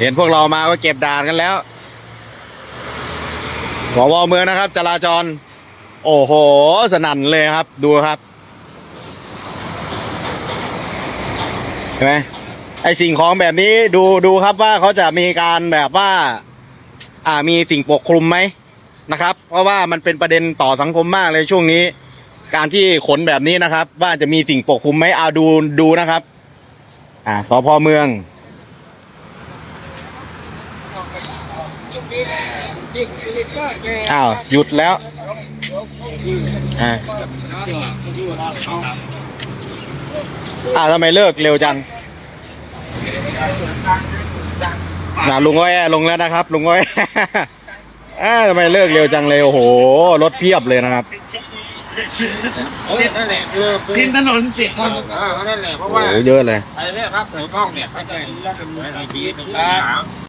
เห็นพวกเรามาก็เก็บด่านกันแล้วหวเมืองนะครับ จราจร โอ้โห สนั่นเลยครับ ดูครับเห็นไหมไอสิ่งของแบบนี้ดูดูครับว่าเขาจะมีการแบบว่า อ่ามีสิ่งปกคลุมไหมนะครับ เพราะว่ามันเป็นประเด็นต่อสังคมมากเลยช่วงนี้ การที่ขนแบบนี้นะครับ ว่าจะมีสิ่งปกคลุมไหมเอาดูดูนะครับ อ่าสพเมือง อ้าวหยุดแล้วอ่าอ้าวทำไมเลิกเร็วจังน่ะลุงอ้อยลงแล้วนะครับ ลุงอ้อยอ้าวทำไมเลิกเร็วจังเลยโอ้โหรถเพียบเลยนะครับนั่นแหละคือทิ้งถนนเสียเออนั่นแหละเพราะโอ้ว่าโหเยอะเลยไอ้เนี่ยครับถือกล้องเนี่ยเขาจะไอ้ทีนึงนะ